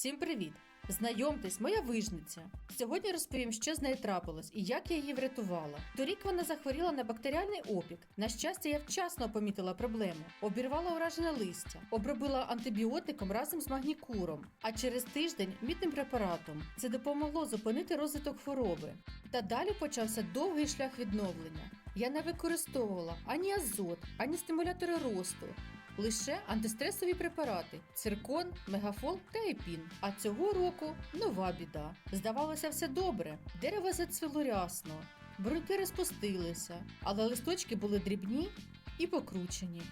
Всім привіт! Знайомтесь, моя вижниця. Сьогодні розповім, що з нею трапилось і як я її врятувала. Торік вона захворіла на бактеріальний опік. На щастя, я вчасно помітила проблему. Обірвала уражене листя, обробила антибіотиком разом з магнікуром, а через тиждень мідним препаратом. Це допомогло зупинити розвиток хвороби. Та далі почався довгий шлях відновлення. Я не використовувала ані азот, ані стимулятори росту, лише антистресові препарати циркон, мегафол та епін. А цього року нова біда. Здавалося, все добре. Дерево зацвіло рясно, бруньки розпустилися, але листочки були дрібні і покручені.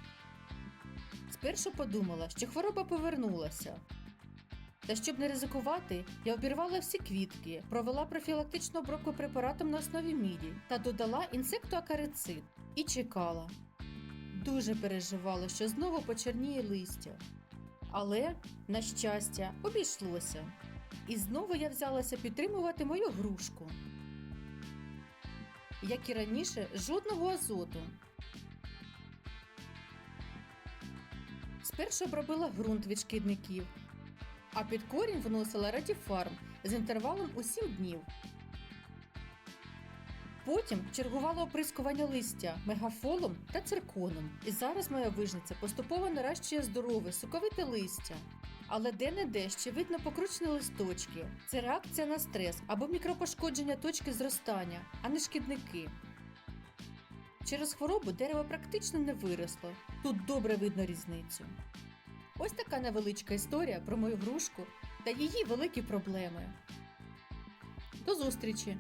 Спершу подумала, що хвороба повернулася. Та щоб не ризикувати, я обірвала всі квітки, провела профілактичну обробку препаратом на основі міді та додала інсектоакарицид і чекала. Дуже переживала, що знову почерніє листя. Але, на щастя, обійшлося. І знову я взялася підтримувати мою грушку. Як і раніше, жодного азоту. Спершу обробила ґрунт від шкідників, а під корінь вносила радіфарм з інтервалом у 7 днів. Потім чергувала оприскування листя мегафолом та цирконом. І зараз моя вижниця поступово наращує здорове, соковите листя. Але де-не-де ще видно покручені листочки. Це реакція на стрес або мікропошкодження точки зростання, а не шкідники. Через хворобу дерево практично не виросло. Тут добре видно різницю. Ось така невеличка історія про мою грушку та її великі проблеми. До зустрічі!